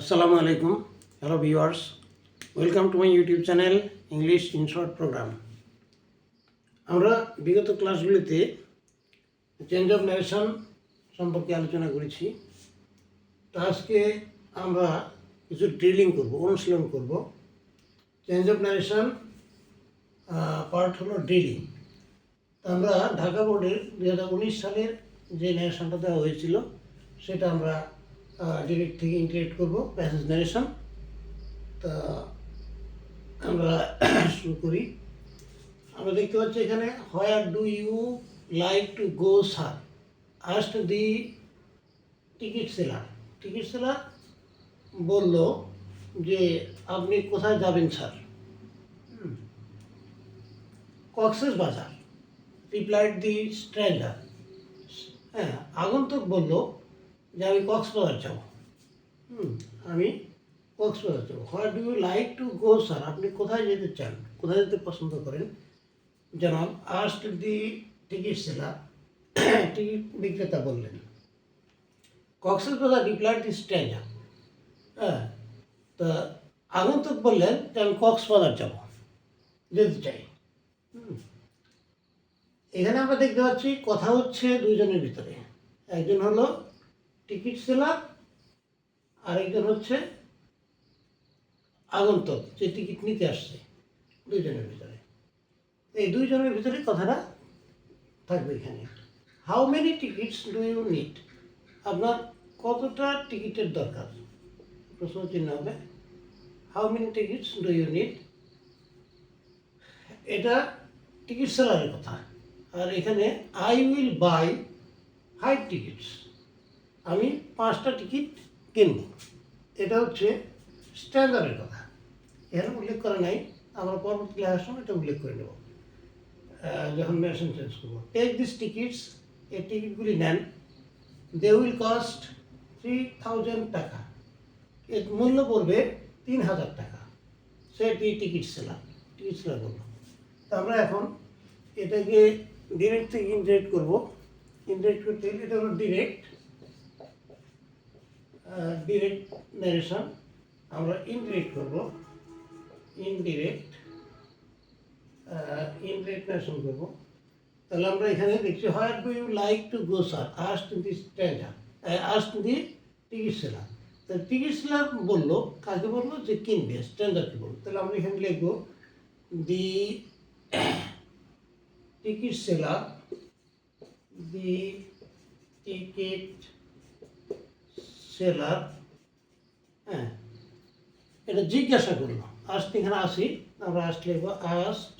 আসসালামু আলাইকুম। Hello viewers welcome to my YouTube channel English in short programme আমরা বিগত ক্লাসগুলিতে চেঞ্জ অফ ন্যারেশন সম্পর্কে আলোচনা করেছি। তো আজকে আমরা কিছু ড্রিলিং করব, অনুশীলন করব। চেঞ্জ অফ ন্যারেশন পার্ট হলো ড্রিলিং আমরা ঢাকা বোর্ডের দু হাজার উনিশ সালের যে ন্যারেশনটা দেওয়া হয়েছিল, সেটা আমরা ডিরেক্ট থেকে ইন্টারেক্ট করব প্যাসেজ ন্যারেশন তা আমরা শুরু করি। আমরা দেখতে পাচ্ছি এখানে where do you like to go sir asked the ticket seller ticket seller বলল যে, আপনি কোথায় যাবেন স্যার কক্সেস বাজার রিপ্লাইড দি স্ট্র্যান্ডার হ্যাঁ আগন্তুক বলল যে আমি কক্সবাজার যাব। হুম, আমি কক্সবাজার যাব। What do you like to go sir আপনি কোথায় যেতে চান? কোথায় যেতে পছন্দ করেন? জনাব asked the ticket seller, ticket বিক্রেতা বললেন। কক্সেস বাজার রিপ্লাইড দি স্ট্র্যান্ডার হ্যাঁ তা আগন্তুক বললেন যে আমি কক্সবাজার যাব, যেতে চাই। এখানে আমরা দেখতে পাচ্ছি, কথা হচ্ছে দুইজনের ভিতরে। একজন হলো টিকিট সেলার, আরেকজন হচ্ছে আগন্তক, যে টিকিট নিতে আসছে দুইজনের ভিতরে। এই দুইজনের ভিতরে কথাটা থাকবে এখানে। How many tickets do you need আপনার কতটা টিকিটের দরকার? প্রশ্ন চিহ্ন হবে। How many tickets do you need এটা টিকিট সেলারের কথা। আর এখানে I will buy five tickets আমি পাঁচটা টিকিট কিনব। এটা হচ্ছে স্ট্যান্ডার্ডের কথা। এখানে উল্লেখ করা নাই, আমরা পরবর্তী ক্লাসের সময় এটা উল্লেখ করে নেব। যখন মেশিন চেঞ্জ করব। টেক দিস টিকিটস এই টিকিটগুলি নেন। They will cost three thousand টাকা। এর মূল্য পড়বে তিন হাজার টাকা। সেটি টিকিট সেলার টিকিট সেলার বলল। তো আমরা এখন এটাকে ডিরেক্ট থেকে ইনডাইরেক্ট করব। ইনডাইরেক্ট করতে গেলে এটা হলো ডিরেক্ট ডিরেক্ট ন্যারেশন আমরা ইনডিরেক্ট করব। ইনডিরেক্ট ইনডিরেক্ট ন্যারেশন করব। তাহলে আমরা এখানে দেখছি where do you like to go sir asked the stranger asked the ticket seller তাহলে টিকিট সেলার বলল, কাকে বলল? যে কিনবে স্ট্যান্ডার্ডকে বলল। তাহলে আমরা এখানে লিখব the ticket seller the ticket seller হ্যাঁ এটা জিজ্ঞাসা করল আস্ট এখানে আসি, আমরা আস্ট লিখব আস্ট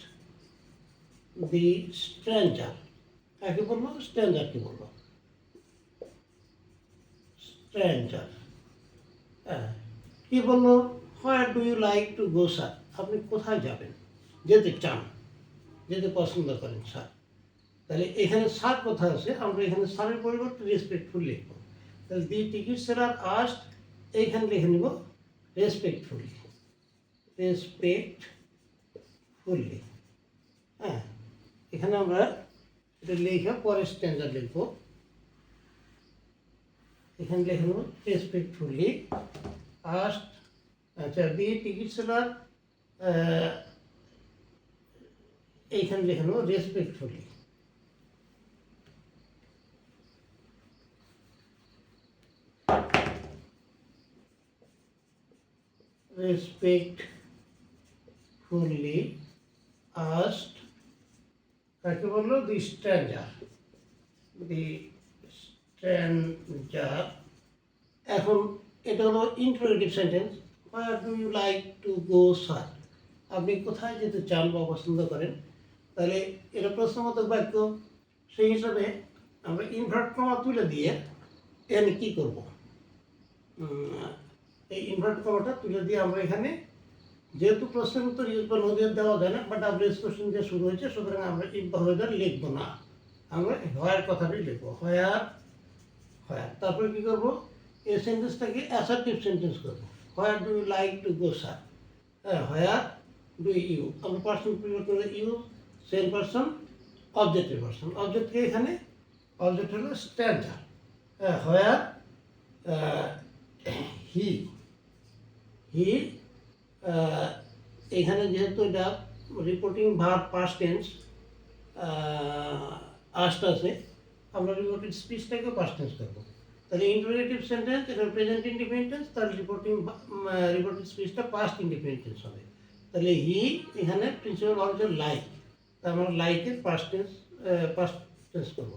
দি স্ট্রেঞ্জার। কাকে বলল স্ট্রেঞ্জারকে বলল স্ট্রেঞ্জার। হ্যাঁ কি বলল? Where do you like to go sir আপনি কোথায় যাবেন? যেতে চান, যেতে পছন্দ করেন স্যার তাহলে এখানে স্যার কোথায় আছে? আমরা এখানে স্যারের পরিবর্তে রেসপেক্টফুল লিখব। তাহলে দি টিকিট সেলার আস্ট এইখানে লিখে নিব রেসপেক্টফুলি রেসপেক্টফুলি হ্যাঁ এখানে আমরা এটা লিখে পরে স্ট্যান্ডার্ড লিখব। এখানে লিখে নেব রেসপেক্টফুলি আস্ট আচ্ছা দি টিকিট সেলার এইখানে লিখে নেব রেসপেক্টফুলি respectfully asked, কাকে বলল? দি স্ট্যান্ডার দি স্ট্যান্ডার এখন এটা হলো interrogative sentence where do you like to go sir আপনি কোথায় যেতে চান বা পছন্দ করেন? তাহলে এটা প্রশ্নবোধক বাক্য। সেই হিসাবে আমরা ইনভার্ট কমা তুলে দিয়ে এখানে কী করব? এই ইনভার্ট কমাটা তুলে দিয়ে আমরা এখানে যেহেতু প্রশ্নের উত্তর ইউজ বা নদীর দেওয়া যায় না বাট ডাব্লিউএস কোশ্চেন দিয়ে শুরু হয়েছে, সুতরাং আমরা ইফ বা লিখব না। আমরা হয়ার কথাটাই লিখব হয়ার হয়ার তারপরে কী করব? এই সেন্টেন্সটাকে অ্যাসার্টিভ সেন্টেন্স করব। Where do you like to go sir হ্যাঁ হোয়ার ডু ইউ আমরা পার্সন পরিবর্তন ইউ সেম পার্সন অবজেক্টের পার্সন অবজেক্টকে এখানে? অবজেক্ট হলো স্ট্যান্ডার হ্যাঁ হোয়ার হি হি এখানে যেহেতু এটা রিপোর্টিং ভার পাস্ট টেন্স আস্ট আছে, আমরা রিপোর্টেড স্পিচটাকে পাস্ট টেন্স করব। তাহলে ইন্টারোগেটিভ সেন্টেন্স এটা প্রেজেন্ট ইন্ডিপেন্ডেন্স তার রিপোর্টিং রিপোর্টেড স্পিচটা পাস্ট ইন্ডিপেন্ডেন্স হবে। তাহলে হি এখানে প্রিন্সিপাল হচ্ছে লাইক তা আমরা লাইকের পাস্ট টেন্স পাস্ট টেন্স করব।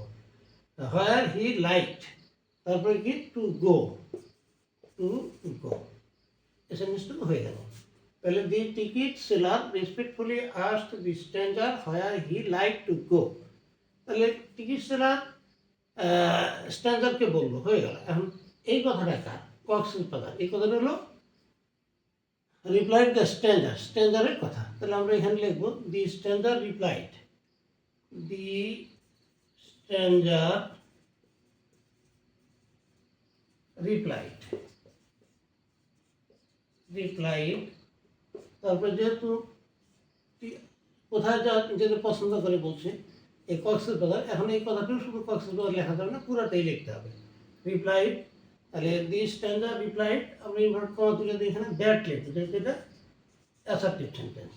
হোয়ার হি লাইক তারপরে কি? টু গো টু গো এসএমএসটুকু হয়ে গেল তাহলে the ticket seller respectfully asked the stranger where he like to go তাহলে টিকিট সেলার স্ট্যান্ডারকে বলল হয়ে গেল এখন এই কথাটা কার কক্সের পাদার এই কথাটা হলো রিপ্লাইড দ্য স্ট্যান্ডার স্ট্যান্ডারের কথা তাহলে আমরা এখানে লিখব the stranger replied the stranger replied replied তারপরে যেহেতু কোথায় যা যেতে পছন্দ করে বলছে, এই কক্সের বাজার, এখন এই কথাটাও শুধু কক্সের বাজার লেখা যাবে না, পুরাটাই লিখতে হবে। রিপ্লাইড তাহলে দি স্ট্যান্ডার রিপ্লাইড আমরা ইনভার্ট কমা তুলে দিই এখানে দ্যাট লিখতে যেহেতু এটা assertive sentence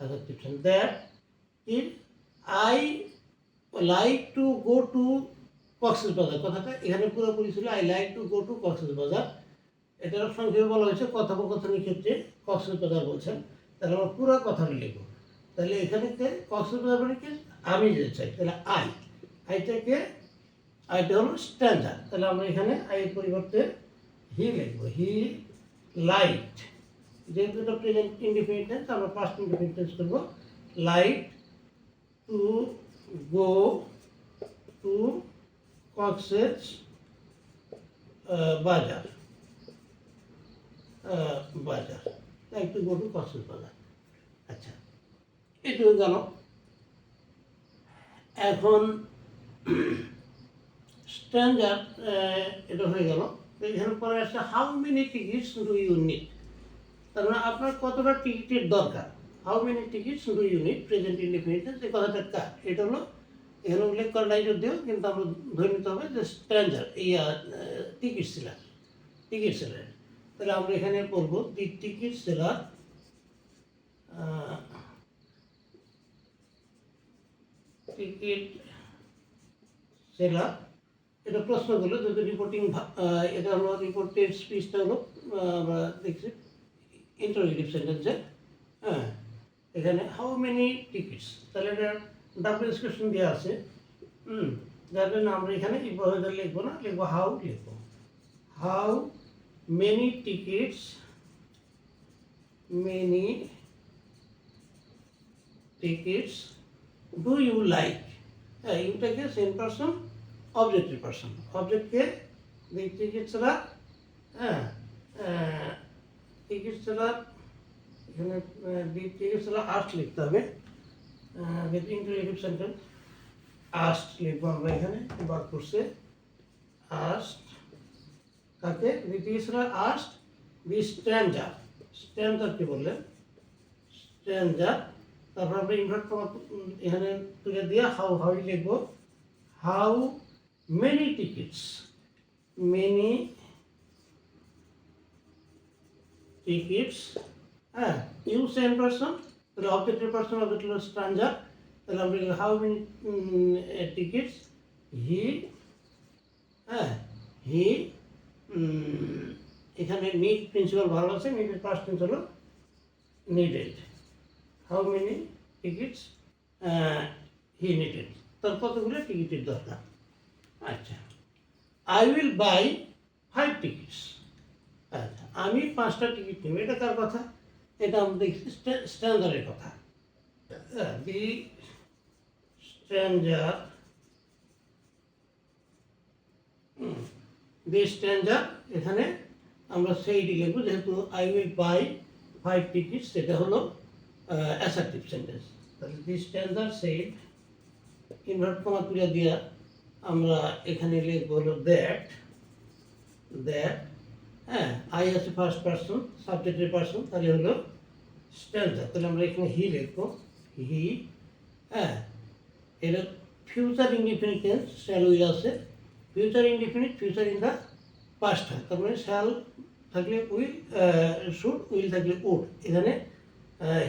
assertive sentence that is I like to go to Cox's Bazar, কথাটা এখানে পুরোপুরি ছিল I like to go to Cox's এটার সংক্ষেপে বলা হয়েছে, কথোপকথনের ক্ষেত্রে কক্সেস বাজার বলছেন। তাহলে আমরা পুরো কথাটা লিখব। তাহলে এখানে কে? কক্সেস বাজার মানে কি? আমি যেতে চাই, তাহলে আই আইটাকে আইটা হলো স্ট্যান্ডার্ড তাহলে আমরা এখানে আইয়ের পরিবর্তে হি লিখব। হি লাইট যেহেতু এটা প্রেজেন্ট ইন্ডিপেন্ডেন্স আমরা পাস্ট ইন্ডিপেন্ডেন্স করব। Liked to go to Cox's Bazar. Bazar like to go to Cox's Bazar আচ্ছা এটুকু গেল এখন স্ট্যান্ডার এটা হয়ে গেল। এখানে পরে আসছে how many tickets do you need তার মানে আপনার কতটা টিকিটের দরকার? How many tickets do you need present independence এই কথাটা কার? এটা হলো, এখানে উল্লেখ করা নাই যদিও কিন্তু আমরা ধরে নিতে হবে যে স্ট্যান্ডার এই টিকিট সেলার টিকিট সেলার তাহলে আমরা এখানে the ticket seller ticket seller এটা প্রশ্ন করল যদি রিপোর্টিং এটা হলো রিপোর্টের স্পিচটা হলো আমরা দেখছি ইন্টারোগেটিভ সেন্টেন্সে হ্যাঁ এখানে হাউ মেনি টিকিটস তাহলে এটা ডাবল ডিসক্রিপশন দেওয়া আছে। হুম, যার জন্য আমরা এখানে এইভাবে লিখব না, লিখব হাউ লিখব। How many tickets many tickets do you like হ্যাঁ ইউটাকে সেম পার্সন অবজেক্টিভ পার্সন অবজেক্টকে টিকিট ছাড়া হ্যাঁ টিকিট ছাড়া এখানে টিকিট ছাড়া আস্ট লিখতে হবে। ইন্টারেটিভ সেন্টেন্স আস্ট লিখব আমরা এখানে, বার করছে আস্ট কাকে টিকিট ছাড়া আস্ট দি স্ট্যান্ডার স্ট্যান্ডারকে বললেন? স্ট্যান্ডার তারপর আমরা ইনভার্ট কমা এখানে তুলে দিয়ে হাউ হাউ লিখব। How many tickets many tickets হ্যাঁ ইউ সেম পার্সন তাহলে অবজেক্টিভ পার্সন অবজেক্ট হলো স্ট্রাঞ্জার তাহলে আমরা হাউ মেনি টিকিটস হি হ্যাঁ হি এখানে নিড প্রিন্সিপাল ভালো আছে নিডের পার্স টেন্স হলো needed how many tickets he needed তার কতগুলো টিকিটের দরকার? আচ্ছা I will buy five tickets আচ্ছা আমি পাঁচটা টিকিট নেব, এটা কার কথা? এটা আমরা দেখছি স্ট্যান্ডার্ডের কথা। দি স্ট্যান্ডার দি স্ট্যান্ডার এখানে আমরা সেইটি লিখব, যেহেতু I will buy five ticket সেটা হলো অ্যাসার্টিভ সেন্টেন্স তাহলে দি স্ট্যান্ডার সেইড ইনভার্ট কমা তুলে দিয়া আমরা এখানে লিখব হলো দ্যাট দ্যাট হ্যাঁ আই আছে ফার্স্ট পার্সন সাবজেক্টের পার্সন তাহলে হলো স্ট্যান্ডার তাহলে আমরা এখানে হি লিখব। হি হ্যাঁ এটা ফিউচার শ্যাল উইল আছে। Future indefinite future in the past তার মানে শ্যাল থাকলে উইল শুড উইল থাকলে উড এখানে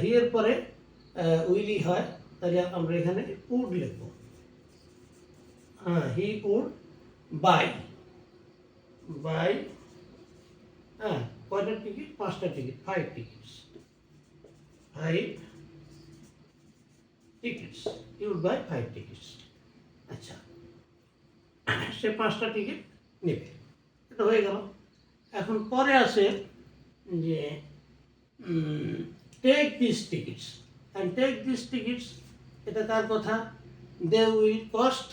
হি এর পরে উইলই হয়, তাহলে আমরা এখানে উড লিখব। হ্যাঁ হি উড বাই বাই হ্যাঁ কয়টা টিকিট পাঁচটা ticket five tickets five tickets you buy five tickets আচ্ছা। সে পাঁচটা টিকিট নেবে। এটা হয়ে গেল। এখন পরে আসে যে take this tickets and take this tickets এটা তার কথা? They will cost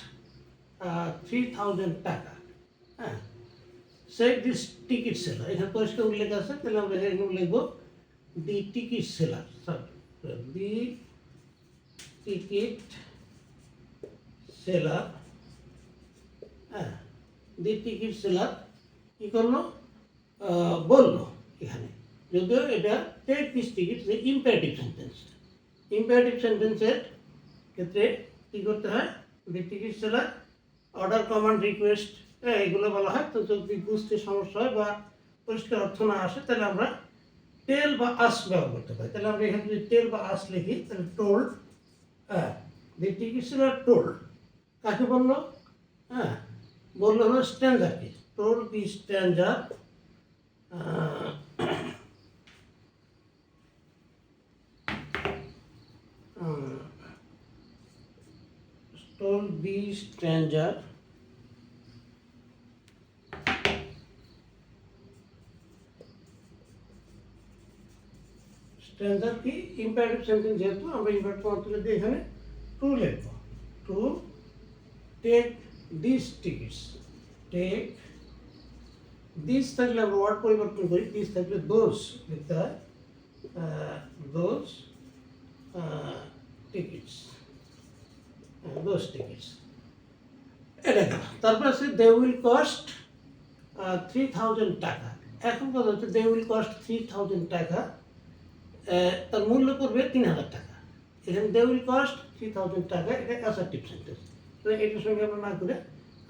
three thousand টাকা। হ্যাঁ। সে দিস টিকিট সেলার এখানে পরিষ্কার উল্লেখ আছে তাহলে আমরা এখানে লিখব the ticket seller sorry the ticket seller হ্যাঁ দি টিকিট সেলার কী করল? বলল এখানে। যদিও এটা টেক দিস টিকিট যে ইম্পারেটিভ সেন্টেন্স ইম্পারেটিভ সেন্টেন্সের ক্ষেত্রে কী করতে হয়? The ticket seller order command request এগুলো বলা হয়। তো যদি বুঝতে সমস্যা হয় বা পরিষ্কার অর্থ না আসে, তাহলে আমরা টেল বা আস ব্যবহার করতে পারি। তাহলে আমরা এখানে যদি টেল বা আস লিখি, তাহলে টোল্ড হ্যাঁ দি টিকিট সেলার টোল্ড কাকে বলল? হ্যাঁ বলল, হলো স্ট্যান্ডারকে told the stranger told the stranger stranger কি ইম্পারেটিভ সেন্টেন্স যেহেতু, আমরা ইম্পারেটিভ তুলে দিয়ে এখানে টু লিখব to take this tickets take this থাকলে আমরা ওয়ার্ড পরিবর্তন করি দিস থাকলে দোষ লিখতে হয় দোষ টিকিটস দোষ টিকিটস এটা গেল তারপর আছে they will cost three thousand taka. এখন কথা হচ্ছে they will cost three thousand taka আহ, তার মূল্য পড়বে তিন হাজার টাকা। এখানে they will cost three thousand taka এটা অ্যাসার্টিভ সেন্টেন্স তো সঙ্গে আমরা না করে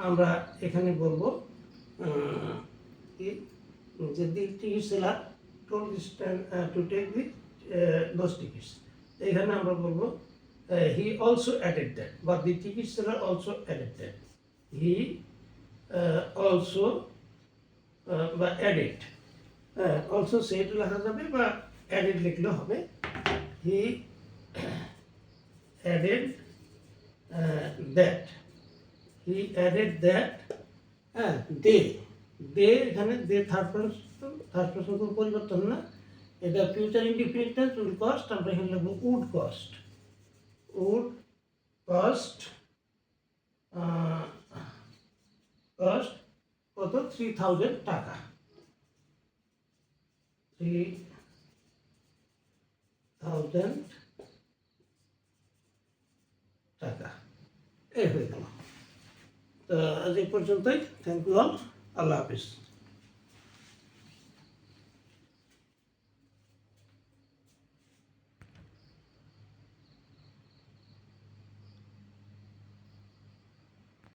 আমরা এখানে বলব যে the ticket seller told this to take the those tickets এখানে আমরা বলব হি অলসো অ্যাডেড দ্যাট বা the ticket seller also added that he also বা অ্যাডেড অলসো সেট লেখা যাবে বা অ্যাডেড লিখলে হবে। He added that he added that হ্যাঁ দে। দে এখানে they third person third person কোনো পরিবর্তন না। এটা ফিউচার ইন্ডিপেন্ডেন্স উইল কস্ট আমরা এখানে লিখব would cost would cost cost কত? Three thousand taka. Three thousand taka এই হয়ে গেল তো আজ এই পর্যন্তই। থ্যাংক ইউ অল আল্লাহ হাফিজ।